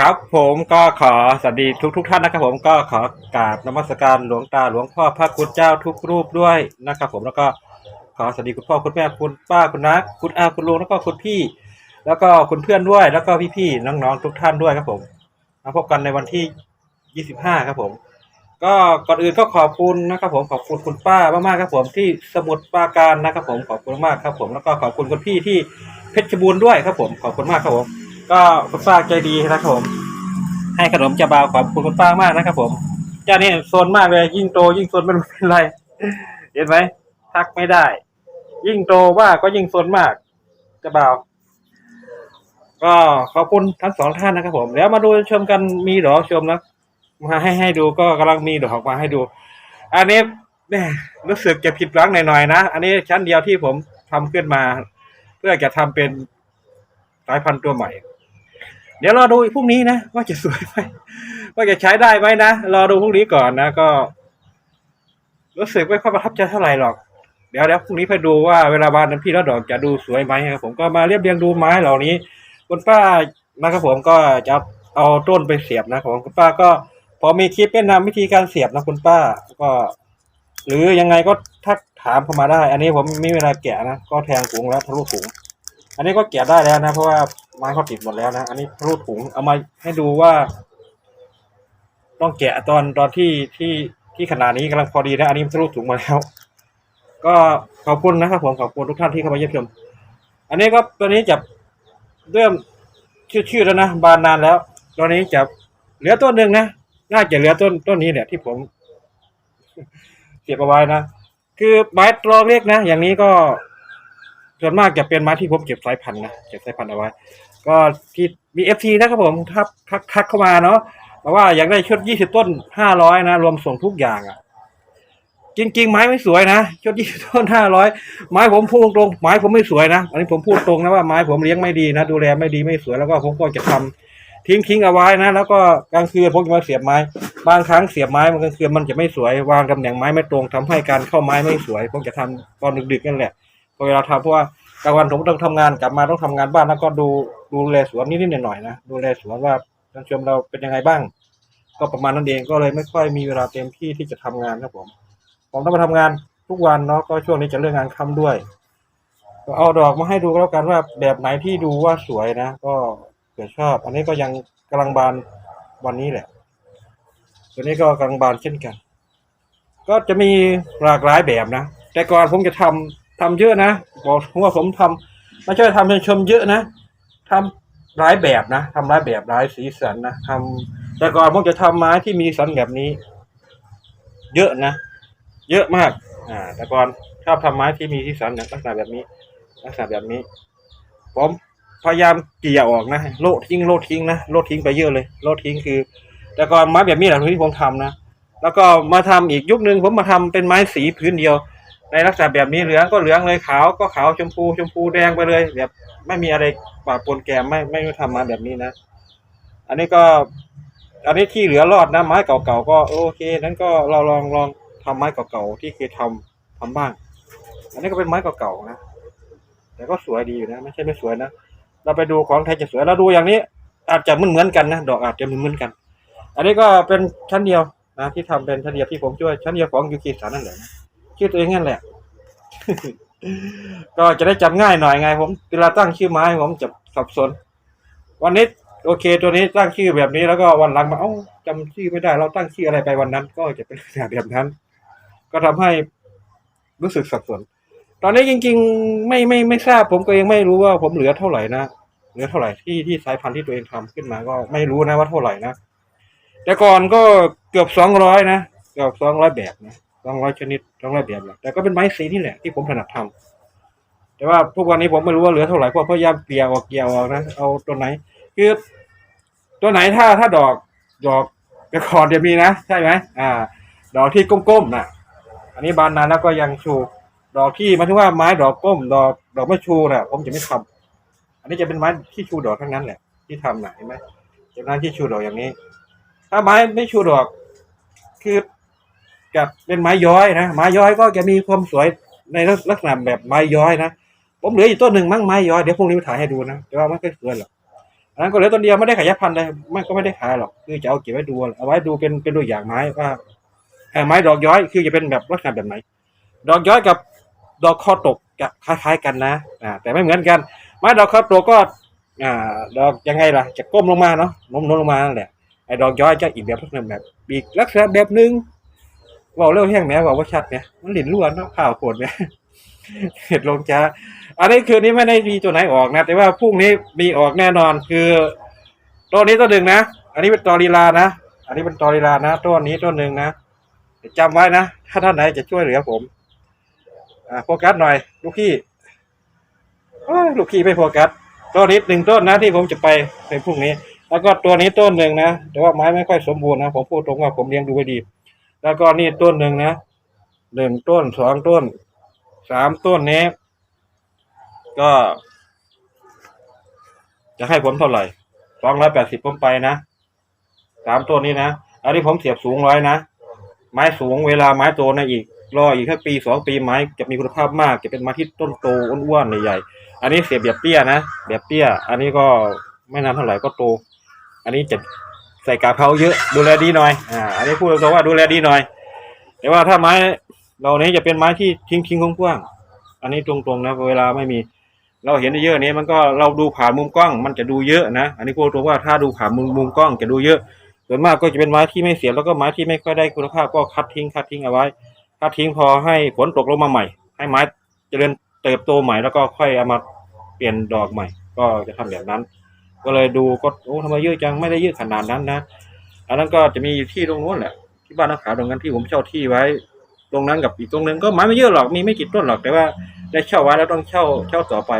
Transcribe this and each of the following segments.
ครับผมก็ขอสวัสดีทุกทุกท่านนะครับผมก็ขอกราบนมัสการหลวงตาหลวงพ่อพระคุณเจ้าทุกรูปด้วยนะครับ ผมแล้วก็ขอสวัสดีคุณพ่อคุณแม่คุณป้าคุณนักคุณอาคุณลุงแล้วก็คุณพี่ แล้วก็คุณเพื่อนด้วยแล้วก็พี่ๆน้องๆทุกท่านด้วยครับผมมาพบกันในวันที่ 25 ครับผม ก็ก่อนอื่นก็ขอบคุณนะครับ ผมขอบคุณคุณป้ามากๆครับ ผมที่สมุทรปราการนะครับ ผมขอบคุณมากครับ ผมแล้วก็ขอบคุณคุณพี่ที่เพชรบูรณ์ด้วยครับ ผมขอบคุณมากครับผม ก็คุณป้าใจดีนะครับผม ให้ขนมจะบาวขอบคุณคุณป้ามากนะครับผมเจ้านี่โซนมากเลย ยิ่งโตยิ่งโซนไม่รู้เป็นไร เห็นไหมทักไม่ได้ ยิ่งโตว่าก็ยิ่งโซนมากจะบาวก็ขอบคุณทั้งสองท่านนะครับผม แล้วมาดูชมกันมีดอกชมนะมาให้ให้ดูก็กำลังมีดอกมาให้ดู อันนี้แหม่รู้สึกจะผิดหวังหน่อยๆนะ อันนี้ชั้นเดียวที่ผมทำขึ้นมา เพื่อจะทำเป็นสายพันธุ์ตัวใหม่ เดี๋ยวรอดูพรุ่งนี้นะว่าจะสวยไหมว่าจะใช้ได้ไหมนะรอดูพรุ่งนี้ก่อนนะก็ รู้สึกไม่ค่อยประทับใจเท่าไหร่หรอก เดี๋ยวเดี๋ยวพรุ่งนี้ไปดูว่าเวลาบานนั้นพี่แล้วดอกจะดูสวยไหมครับผมก็มาเรียบเรียงดูไม้เหล่านี้คุณป้านะครับผมก็จะเอาต้นไปเสียบนะครับผมคุณป้าก็พอมีคลิปแนะนำวิธีการเสียบนะคุณป้าก็ หรือยังไงก็ทักถามเข้ามาได้ อันนี้ผมมีเวลาแกะนะก็แทงถุงแล้วทะลุถุงอันนี้ก็แกะได้แล้วนะเพราะว่า ไม้เขาติดหมดแล้วนะ อันนี้ทะลุถุงเอามาให้ดูว่า ต้องแกะตอนตอนที่ที่ที่ขนาดนี้กำลังพอดีนะ อันนี้ทะลุถุงมาแล้ว ก็ขอบคุณนะครับผมขอบคุณทุกท่านที่เข้ามาเยี่ยมชม อันนี้ก็ตัวนี้จะเริ่มชื่อๆแล้วนะบานนานแล้ว ตอนนี้จะเหลือต้นหนึ่งนะน่าจะเหลือต้นต้นนี้เนี่ยที่ผมเก็บเอาไว้นะ คือไม้ตรองเล็กนะ อย่างนี้ก็ ส่วนมากจะเป็นไม้ที่ผมเก็บสายพันธุ์นะเก็บสายพันธุ์เอาไว้ ก็ที่มีเอฟซีนะครับผมทักทักทักเข้ามาเนาะบอกว่าอยากได้ชุดยี่สิบต้นห้าร้อยนะรวมส่งทุกอย่างอะ่ะ จริง ๆ ไม้ไม่สวยนะชุดยี่สิบต้นห้าร้อยไม้ผมพูดตรงไม้ผมไม่สวยนะอันนี้ผมพูดตรงนะว่าไม้ผมเลี้ยงไม่ดีนะดูแลไม่ดีไม่สวยแล้วก็ผมก็จะทำทิ้งทิ้งเอาไว้นะแล้วก็กลางคืนผมจะมาเสียบไม้ บางครั้งเสียบไม้มันกลางคืนมันจะไม่สวย วางตำแหน่งไม้ไม่ตรงทำให้การเข้าไม้ไม่สวยผมจะทำตอนดึกๆนั่นแหละ เวลาทำเพราะว่ากลางวันผมต้องทำงานกลับมาต้องทำงานบ้านแล้วก็ดูดูแลสวนนิดๆหน่อยๆนะดูแลสวนว่าท่านชมเราเป็นยังไงบ้าง ก็ประมาณนั้นเองก็เลยไม่ค่อยมีเวลาเต็มที่ที่จะทำงานครับผม ผมต้องมาทำงานทุกวันเนาะก็ช่วงนี้จะเรื่องงานค่ำด้วยก็เอาดอกมาให้ดูแล้วกันว่าแบบไหนที่ดูว่าสวยนะ ก็เผื่อชอบ อันนี้ก็ยังกำลังบานวันนี้แหละ ตัวนี้ก็กำลังบานเช่นกัน ก็จะมีหลากหลายแบบนะ แต่ก่อนผมจะทำ ทำเยอะนะบอกว่าผมทำไม่ใช่ทำเป็นชมเยอะนะทำหลายแบบนะทำหลายแบบหลายสีสันนะทำแต่ก่อนผมจะทำไม้ที่มีสันแบบนี้ เยอะนะเยอะมาก อ่า แต่ก่อนชอบทำไม้ที่มีสีสันอย่างลักษณะแบบนี้ ลักษณะแบบนี้ผมพยายามเกี่ยออกนะโลดทิ้งโลดทิ้งนะโลดทิ้งไปเยอะเลย โลดทิ้งคือ แต่ก่อนไม้แบบนี้แหละที่ผมทำนะแล้วก็มาทำอีกยุคนึงผมมาทำเป็นไม้สีพื้นเดียว ในลักษณะแบบนี้เหลืองก็เหลืองเลยขาวก็ขาวชมพูชมพูแดงไปเลยแบบไม่มีอะไรปะปนแกมไม่ไม่ทำมาแบบนี้นะ อันนี้ก็ อันนี้ที่เหลือรอดนะไม้เก่าๆก็โอเค นั้นก็เราลองลองทำไม้เก่าๆที่เคยทำทำบ้าง อันนี้ก็เป็นไม้เก่าๆนะแต่ก็สวยดีอยู่นะ ไม่ใช่ไม่สวยนะเราไปดูของไทยจะสวยเราดูอย่างนี้ อาจจะเหมือนเหมือนๆกันนะดอกอาจจะเหมือนเหมือนๆกัน อันนี้ก็เป็นชั้นเดียวนะที่ทำเป็นชั้นเดียวที่ผมช่วยชั้นเดียวของยูคีสานั่นแหละ ชื่อตัวเองนั่นแหละ ก็จะได้จำง่ายหน่อยไง ผมเวลาตั้งชื่อไม้ผมจะสับสน วันนี้โอเค ตัวนี้ตั้งชื่อแบบนี้แล้วก็วันหลังมาเอ้าจำชื่อไม่ได้ เราตั้งชื่ออะไรไปวันนั้น ก็จะเป็นลักษณะแบบนั้น ก็ทำให้รู้สึกสับสน ตอนนี้จริง ๆ ไม่ไม่ไม่ทราบ ผมก็ยังไม่รู้ว่าผมเหลือเท่าไหร่นะเหลือเท่าไหร่ที่ที่สายพันธุ์ที่ตัวเองทำขึ้นมา ก็ไม่รู้นะว่าเท่าไหร่นะแต่ก่อนก็เกือบสองร้อยนะเกือบสองร้อยแบบนะ สองร้อยชนิดสองร้อยแบบแหละแต่ก็เป็นไม้สีนี่แหละที่ผมถนัดทำแต่ว่าทุกวันนี้ผมไม่รู้ว่าเหลือเท่าไหร่เพราะพยายามเกลี่ยออกเกลี่ยออกนะเอาตัวไหน คือตัวไหนถ้าถ้าดอกดอกกระคอนจะมีนะใช่ไหมอ่า ดอกที่ก้มๆน่ะอันนี้บานนานแล้วก็ยังชู ดอกที่หมายถึงว่าไม้ดอกก้ม ดอกดอกไม่ชูน่ะ ผมจะไม่ทำอันนี้จะเป็นไม้ที่ชูดอกทั้งนั้นแหละ ที่ทำนะเห็นไหมจะเป็นไม้ที่ชูดอกอย่างนี้ ถ้าไม้ไม่ชูดอก คือ กับเป็นไม้ย้อยนะไม้ย้อยก็จะมีความสวยในลักษณะแบบไม้ย้อยนะผมเหลืออยู่ต้นหนึ่งมั้งไม้ย้อยเดี๋ยวพรุ่งนี้มาถ่ายให้ดูนะแต่ว่าไม่ค่อยสวยหรอกอันนั้นก็เหลือต้นเดียวไม่ได้ขยายพันธุ์เลยไม่ก็ไม่ได้ขายหรอกคือจะเอาเก็บไว้ดูเอาไว้ดูเป็นเป็นตัวอย่างไม้ว่าเอ่อไม้ดอกย้อยคือจะเป็นแบบลักษณะแบบไหน ดอกย้อยกับดอกคอตกจะคล้ายๆกันนะอ่าแต่ไม่เหมือนกัน ไม้ดอกคอตกก็อ่าดอกยังไงล่ะ จะก้มลงมาเนาะโน้มโน้มลงมานั่นแหละไอ้ดอกย้อยจะอีกแบบลักษณะแบบอีกลักษณะแบบหนึ่ง บอกเรื่องแห้งแหมบอกว่าชัดเนี่ยมันหลินล้วนเนาะข่าวโกรธเนี่ยเห็ดลงจ้าอันนี้คืนนี้ไม่ได้มีตัวไหนออกนะ แต่ว่าพรุ่งนี้มีออกแน่นอนคือต้นนี้ต้นหนึ่งนะ อันนี้เป็นตอรีลานะ อันนี้เป็นตอรีลานะต้นนี้ต้นหนึ่งนะจำไว้นะ ถ้าท่านไหนจะช่วยเหลือผมโฟกัสหน่อย ลูกพี่ลูกพี่ไม่โฟกัสต้นนี้หนึ่งต้นนะที่ผมจะไปในพรุ่งนี้ แล้วก็ตัวนี้ต้นหนึ่งนะ แต่ว่าไม้ไม่ค่อยสมบูรณ์นะ ผมพูดตรงว่าผมเลี้ยงดูไว้ดี แล้วก็นี่ต้นหนึ่งนะหนึ่งต้นสองต้นสามต้นนี้ ก็ จะให้ผมเท่าไหร่สองร้อยแปดสิบผมไปนะสามต้นนี้นะอันนี้ผมเสียบสูงร้อยนะไม้สูงเวลาไม้โตนะอีกรออีกแค่ปีสองปีไม้จะมีคุณภาพมากจะเป็นไม้ที่ต้นโตอ้วนๆใหญ่ๆอันนี้เสียบแบบเตี้ยนะแบบเตี้ย อันนี้ก็ไม่นานเท่าไหร่ก็โต อันนี้จะ ใส่กาเพราเยอะดูแลดีหน่อยอ่าอันนี้พูดตรงๆว่าดูแลดีหน่อย แต่ว่าถ้าไม้เรานี้จะเป็นไม้ที่ทิ้งทิ้งกว้างๆอันนี้ตรงๆนะเวลาไม่มี เราเห็นเยอะนี้มันก็เราดูผ่านมุมกล้อง มันจะดูเยอะนะอันนี้พูดตรงว่าถ้าดูผ่านมุมมุมกล้องจะดูเยอะส่วนมากก็จะเป็นไม้ที่ไม่เสียแล้วก็ไม้ที่ไม่ค่อยได้คุณภาพก็คัดทิ้งคัดทิ้งเอาไว้คัดทิ้งพอให้ฝนตกลงมาใหม่ ให้ไม้เจริญเติบโตใหม่แล้วก็ค่อยเอามาเปลี่ยนดอกใหม่ ก็จะทำแบบนั้น ก็เลยดูก็โอ้ทำไมเยอะจังไม่ได้เยอะขนาดนั้นนะอันนั้นก็จะมีที่ตรงนู้นแหละที่บ้านนักขาตรงนั้นที่ผมเช่าที่ไว้ ตรงนั้นกับอีกตรงนึงก็ไม้ไม่เยอะหรอกมีไม่กี่ต้นหรอกแต่ว่าได้เช่าไว้แล้วต้องเช่าเช่าต่อไป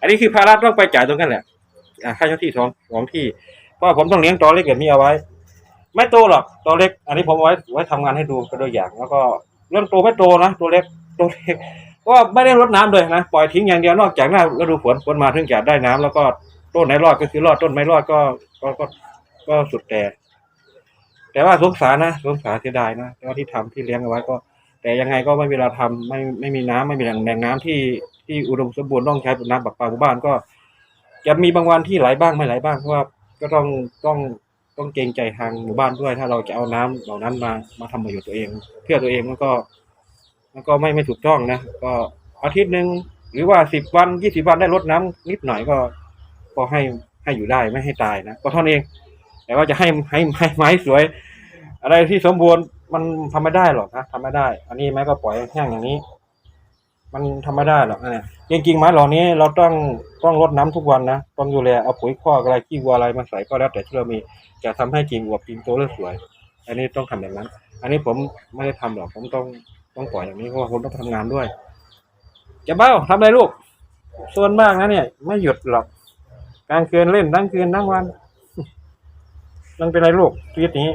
อันนี้คือภาระต้องไปจ่ายตรงนั้นแหละค่าเช่าที่สองสองที่เพราะผมต้องเลี้ยงตอเล็กแบบนี้เอาไว้ ไม่โตหรอกตัวเล็ก อันนี้ผมไว้ไว้ทำงานให้ดูเป็นตัวอย่าง แล้วก็เรื่องโตไม่โตนะตัวเล็กตัวเล็กก็ไม่ได้รดน้ำเลยนะปล่อยทิ้งอย่างเดียวนอกจากหน้าฤดูฝนฝนมาถึงจะได้น้ำแล้วก็ ต้นไหนรอดก็คือรอดต้นไม่รอดก็ก็ก็ก็สุดแต่ แต่ว่าสงสารนะสงสารเสียดายนะแต่ว่าที่ทำที่เลี้ยงเอาไว้ก็ แต่ยังไงก็ไม่เวลาทำไม่ไม่มีน้ำไม่มีแหล่งแหล่งน้ำที่ที่อุดมสมบูรณ์ต้องใช้น้ำประปาหมู่บ้านก็ จะมีบางวันที่ไหลบ้างไม่ไหลบ้างเพราะว่าก็ต้องต้องต้องเกรงใจทางหมู่บ้านด้วย ถ้าเราจะเอาน้ำเหล่านั้นมามาทำประโยชน์ตัวเอง เพื่อตัวเองมันก็มันก็ไม่ไม่ถูกต้องนะ ก็อาทิตย์หนึ่งหรือว่าสิบวันยี่สิบวันได้ลดน้ำนิดหน่อยก็ ก็ให้ให้อยู่ได้ไม่ให้ตายนะก็เท่านั้นเอง แต่ว่าจะให้ให้ให้ไม้สวย อะไรที่สมบูรณ์มันทำไม่ได้หรอกนะทำไม่ได้ อันนี้ไม้ก็ปล่อยแห้งอย่างนี้ มันทำไม่ได้หรอกนะจริงๆไม้เหล่านี้เราต้องต้องรดน้ำทุกวันนะต้องดูแลเอาปุ๋ยคอกอะไรขี้วัวอะไรมาใส่ก็แล้วแต่ที่เรามีจะทำให้กิ่งอวบกิ่งโตและสวย อันนี้ต้องทำอย่างนั้น อันนี้ผมไม่ได้ทำหรอกผมต้องต้องปล่อยอย่างนี้เพราะว่าผมต้องทำงานด้วยจะเบ้าทำอะไรลูกส่วนมากนะเนี่ย ไม่หยุดหรอก กลางคืนเล่นทั้งคืนทั้งวันมันเป็นไรลูกชีวิตนี้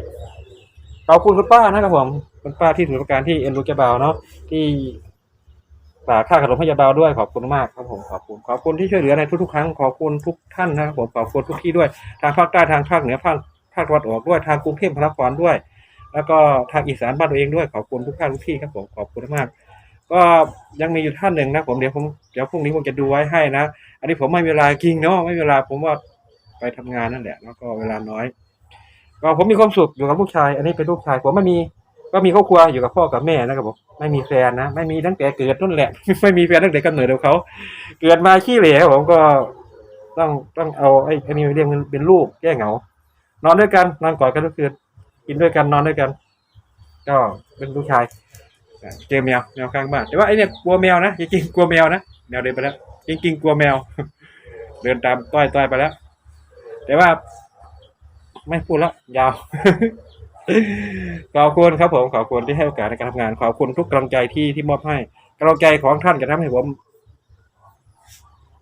ขอบคุณคุณป้านะครับผมคุณป้าที่ถือประการที่เอ็นดูเจาบาวเนาะที่ฝากค่าขนมให้ยาบาวด้วยขอบคุณมากครับผมขอบคุณขอบคุณที่ช่วยเหลือในทุกๆครั้งขอบคุณทุกท่านนะครับผมขอบคุณทุกที่ด้วย ทางภาคใต้ทางภาคเหนือภาคภาคตะวันออกด้วยทางกรุงเทพมหานครด้วย แล้วก็ทางอีสานบ้านตัวเองด้วยขอบคุณทุกท่านทุกที่ครับผมขอบคุณมาก ก็ยังมีอยู่ท่านหนึ่งนะผมเดี๋ยวผมเดี๋ยวพรุ่งนี้ผมจะดูไว้ให้นะ อันนี้ผมไม่มีเวลาจริงเนาะไม่มีเวลาผมว่าไปทำงานนั่นแหละแล้วก็เวลาน้อยก็ผมมีความสุขอยู่กับลูกชาย อันนี้เป็นลูกชายผมไม่มีก็มีครอบครัวอยู่กับพ่อกับแม่นะครับผมไม่มีแฟนนะไม่มีตั้งแต่เกิดนั่นแหละ ไม่มีแฟนตั้งแต่กำเนิดของเขาเกิดมาขี้เหร่ผมก็ต้องต้องเอาไอ้อันนี้เรียกเป็นลูกแก้เหงา นอนด้วยกันนอนกอดกันทุกคืนกินด้วยกันนอนด้วยกัน ก็เป็นลูกชายเจอแมวแมวข้างบ้านแต่ว่าไอ้เนี่ยกลัวแมวนะจริงๆกลัวแมวนะแมวเดินไปแล้ว จริงๆกลัวแมว เดินตามต้อยต้อยไปแล้ว แต่ว่า ไม่พูดแล้วยาว ขอบคุณครับผมขอบคุณที่ให้โอกาสในการทำงาน ขอบคุณทุกกำลังใจที่ที่มอบให้กำลังใจของท่านจะทำให้ผม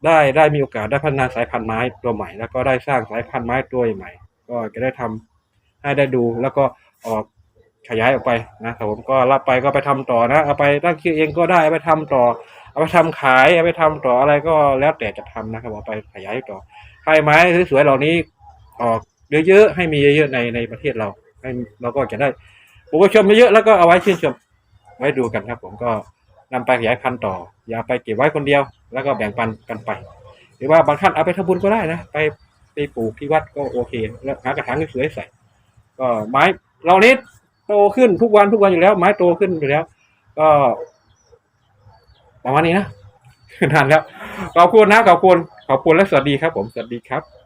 ได้ได้มีโอกาสได้พัฒนาสายพันธุ์ไม้ตัวใหม่ แล้วก็ได้สร้างสายพันธุ์ไม้ตัวใหม่ ก็จะได้ทำให้ได้ดูแล้วก็ออกขยายออกไปนะครับผมก็รับไปก็ไปทำต่อนะเอาไปตั้งชื่อเองก็ได้ไปทำต่อ เอาไปทำขายเอาไปทำต่ออะไรก็แล้วแต่จะทำนะครับเอาไปขยายต่อให้ไม้สวยๆเหล่านี้ออกเยอะๆให้มีเยอะๆในในประเทศเราให้เราก็จะได้ผู้ชมเยอะๆแล้วก็เอาไว้ชื่นชมไว้ดูกันครับ ผมก็นำไปขยายพันธุ์ต่อ อย่าไปเก็บไว้คนเดียว แล้วก็แบ่งปันกันไป หรือว่าบางท่านเอาไปทำบุญก็ได้นะไปไปปลูกที่วัดก็โอเค แล้วหากระถางสวยๆใส่ ก็ไม้เรานี้โตขึ้นทุกวันทุกวันอยู่แล้ว ไม้โตขึ้นอยู่แล้ว ก็ ประมาณนี้นะนานครับขอบคุณนะขอบคุณขอบคุณและสวัสดีครับ ผมสวัสดีครับ